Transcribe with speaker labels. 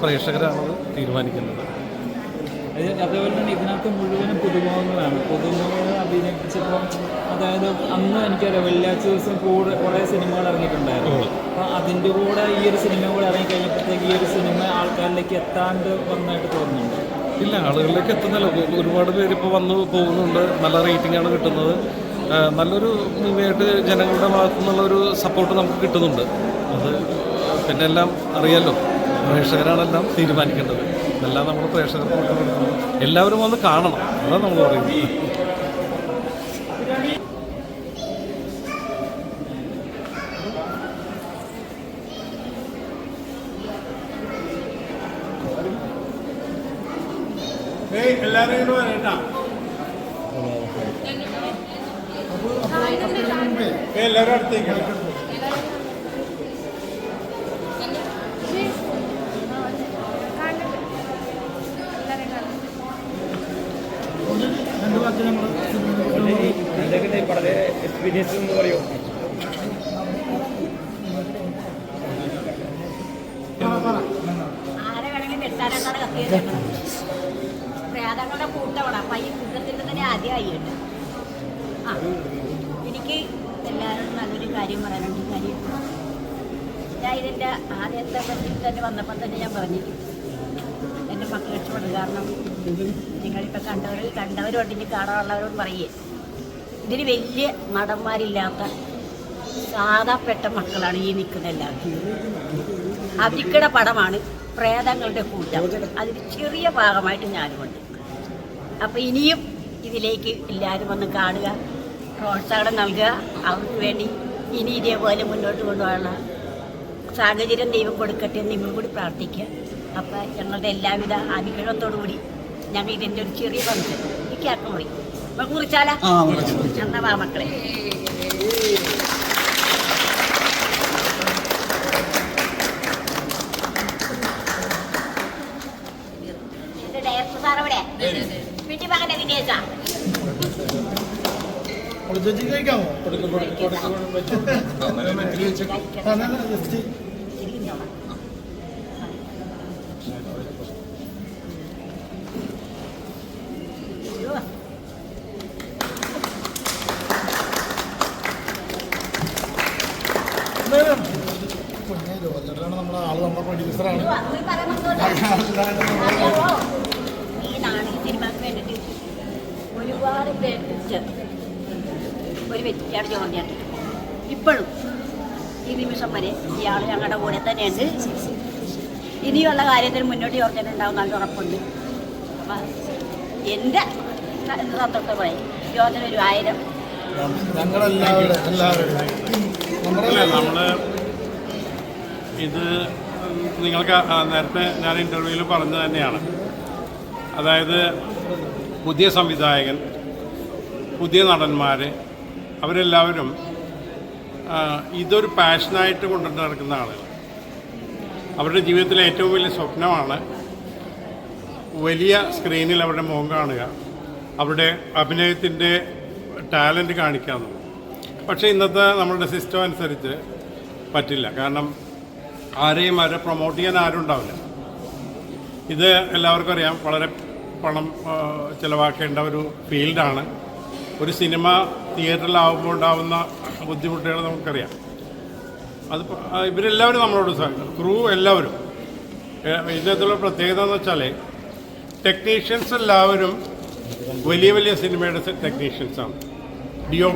Speaker 1: പ്രേക്ഷകരാണത് തീരുമാനിക്കുന്നത്.
Speaker 2: അത് അതേപോലെ തന്നെ ഇതിനകത്ത് മുഴുവനും പുതുമുഖങ്ങളാണ് പുതുമുഖങ്ങൾ അഭിനയിച്ചപ്പോൾ അതായത് അന്ന് എനിക്കറിയാം വെള്ളിയാഴ്ച ദിവസം കൂടെ കുറേ സിനിമകൾ ഇറങ്ങിയിട്ടുണ്ടായിരുന്നു. അപ്പോൾ അതിന്റെ കൂടെ ഈ ഒരു സിനിമ കൂടെ ഇറങ്ങിക്കഴിഞ്ഞപ്പോഴത്തേക്ക് ഈ ഒരു സിനിമ ആൾക്കാരിലേക്ക് എത്താണ്ട് വന്നായിട്ട് തോന്നുന്നുണ്ട്.
Speaker 1: ഇല്ല ആളുകളിലേക്ക് എത്തുന്നില്ല. ഒരുപാട് പേര് ഇപ്പോൾ വന്നു പോകുന്നുണ്ട്. നല്ല റേറ്റിംഗ് ആണ് കിട്ടുന്നത്. നല്ലൊരു മൂവിയായിട്ട് ജനങ്ങളുടെ ഭാഗത്തു നിന്നുള്ളൊരു സപ്പോർട്ട് നമുക്ക് കിട്ടുന്നുണ്ട്. അത് പിന്നെ എല്ലാം അറിയാലോ. പ്രേക്ഷകരാണെല്ലാം തീരുമാനിക്കേണ്ടത്. എല്ലാം നമ്മൾ പ്രേക്ഷകർ കൊടുക്കണം. എല്ലാവരും വന്ന് കാണണം. അതാണ് നമ്മൾ പറയുന്നത്.
Speaker 3: എല്ലാവരെയും വരട്ടാ. എല്ലാവരും അടുത്തേക്ക് വരാം.
Speaker 2: എന്തൊക്കെ വളരെ എക്സ്പീരിയൻസ് എന്ന് പറയുമോ
Speaker 4: പ്രേതങ്ങളുടെ കൂട്ടമാണ് അപ്പം ഈ കൂട്ടത്തിൽ തന്നെ ആദ്യമായി ഉണ്ട് ആ എനിക്ക് എല്ലാവരും നല്ലൊരു കാര്യം പറയാനുണ്ട് കാര്യം ഞാൻ ഇതിന്റെ ആദ്യത്തെ പ്രതി തന്നെ വന്നപ്പോൾ തന്നെ ഞാൻ പറഞ്ഞു എന്റെ കാരണം നിങ്ങളിപ്പോൾ കണ്ടവരിൽ കണ്ടവരോട് ഇനി കാണാനുള്ളവരോട് പറയേ. ഇതിന് വലിയ നടന്മാരില്ലാത്ത സാധാപ്പെട്ട മക്കളാണ് ഈ നിൽക്കുന്ന എല്ലാവരും. അവിക്കടെ പടമാണ് പ്രേതങ്ങളുടെ കൂട്ടം. അതിൽ ചെറിയ ഭാഗമായിട്ട് ഞാനുമുണ്ട്. അപ്പം ഇനിയും ഇതിലേക്ക് എല്ലാവരും വന്ന് കാണുക പ്രോത്സാഹനം നൽകുക. അവർക്ക് വേണ്ടി ഇനി ഇതേപോലെ മുന്നോട്ട് കൊണ്ടുപോകാനുള്ള സാഹചര്യം ദൈവം കൊടുക്കട്ടെ എന്ന് നിങ്ങൾ കൂടി പ്രാർത്ഥിക്കുക. അപ്പം ഞങ്ങളുടെ എല്ലാവിധ അനുഗ്രഹത്തോടു കൂടി ഞങ്ങൾ ഇതിന്റെ ഒരു ചെറിയ ഫംഗ്ഷൻ ഈ കേക്ക് മുറി. നമുക്ക് മുറിച്ചാലാ? എന്നാ വാ മക്കളെ. ഡയറക്ടർ സാർ കൊടുക്കും വീട്ടിൽ
Speaker 3: നമ്മുടെ പ്രൊഡ്യൂസറാണ്
Speaker 4: ഈ നാട് ഈ സിനിമക്ക് വേണ്ടിയിട്ട് ഒരുപാട് പ്രയത്നിച്ച ഒരു വ്യക്തിയാണ് ചേട്ടൻ ഇപ്പോഴും ഈ നിമിഷം വരെ ഇയാൾ ഞങ്ങളുടെ കൂടെ തന്നെയുണ്ട്. ഇനിയുള്ള കാര്യത്തിൽ മുന്നോട്ട് യോജനയുണ്ടാവും നല്ല ഉറപ്പുണ്ട്. അപ്പം എന്റെ സന്തോഷമായി. യോജന ഒരു ആയിരം.
Speaker 3: ഞങ്ങളെല്ലാവരും
Speaker 5: ഇത് നിങ്ങൾക്ക് നേരത്തെ ഞാൻ ഇന്റർവ്യൂവിൽ പറഞ്ഞു തന്നെയാണ്. അതായത് പുതിയ സംവിധായകൻ പുതിയ നടന്മാർ അവരെല്ലാവരും ഇതൊരു പാഷനായിട്ട് കൊണ്ടുവന്ന് നടക്കുന്ന ആളുകൾ അവരുടെ ജീവിതത്തിലെ ഏറ്റവും വലിയ സ്വപ്നമാണ് വലിയ സ്ക്രീനിൽ അവരുടെ മുഖം കാണുക. അവരുടെ അഭിനയത്തിന്റെ ടാലന്റ് കാണിക്കാമെന്ന് പക്ഷേ ഇന്നത്തെ നമ്മളുടെ സിസ്റ്റം അനുസരിച്ച് പറ്റില്ല. കാരണം ആരെയും ആരെ പ്രൊമോട്ട് ചെയ്യാൻ ആരും ഉണ്ടാവില്ല. ഇത് എല്ലാവർക്കും അറിയാം. വളരെ പണം ചിലവാക്കേണ്ട ഒരു ഫീൽഡാണ് ഒരു സിനിമ തിയേറ്ററിലാവുമ്പോൾ ഉണ്ടാവുന്ന ബുദ്ധിമുട്ടുകൾ നമുക്കറിയാം. അത് ഇവരെല്ലാവരും നമ്മളോട് ക്രൂ എല്ലാവരും. ഇതിനകത്തുള്ള പ്രത്യേകത എന്ന് വെച്ചാൽ ടെക്നീഷ്യൻസ് എല്ലാവരും വലിയ വലിയ സിനിമയുടെ ടെക്നീഷ്യൻസാണ് ഡി ഒ